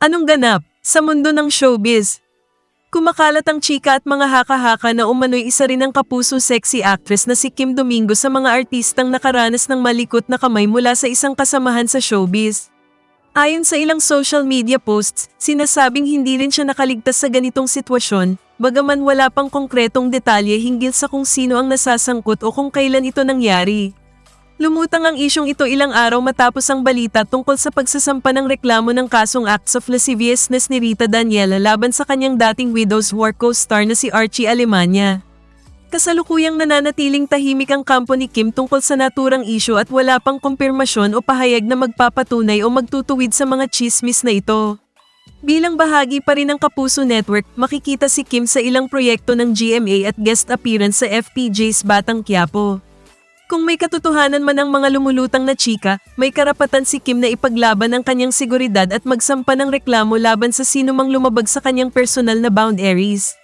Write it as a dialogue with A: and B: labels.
A: Anong ganap sa mundo ng showbiz? Kumakalat ang chika at mga haka-haka na umano'y isa rin ang kapuso sexy actress na si Kim Domingo sa mga artistang nakaranas ng malikot na kamay mula sa isang kasamahan sa showbiz. Ayon sa ilang social media posts, sinasabing hindi rin siya nakaligtas sa ganitong sitwasyon, bagaman wala pang konkretong detalye hinggil sa kung sino ang nasasangkot o kung kailan ito nangyari. Lumutang ang isyong ito ilang araw matapos ang balita tungkol sa pagsasampa ng reklamo ng kasong acts of lasciviousness ni Rita Daniela laban sa kanyang dating Widow's War co-star na si Archie Alemania. Kasalukuyang nananatiling tahimik ang kampo ni Kim tungkol sa naturang isyu at wala pang kumpirmasyon o pahayag na magpapatunay o magtutuwid sa mga chismis na ito. Bilang bahagi pa rin ng Kapuso Network, makikita si Kim sa ilang proyekto ng GMA at guest appearance sa FPJ's Batang Quiapo. Kung may katotohanan man ang mga lumulutang na chika, may karapatan si Kim na ipaglaban ang kanyang seguridad at magsampa ng reklamo laban sa sino mang lumabag sa kanyang personal na boundaries.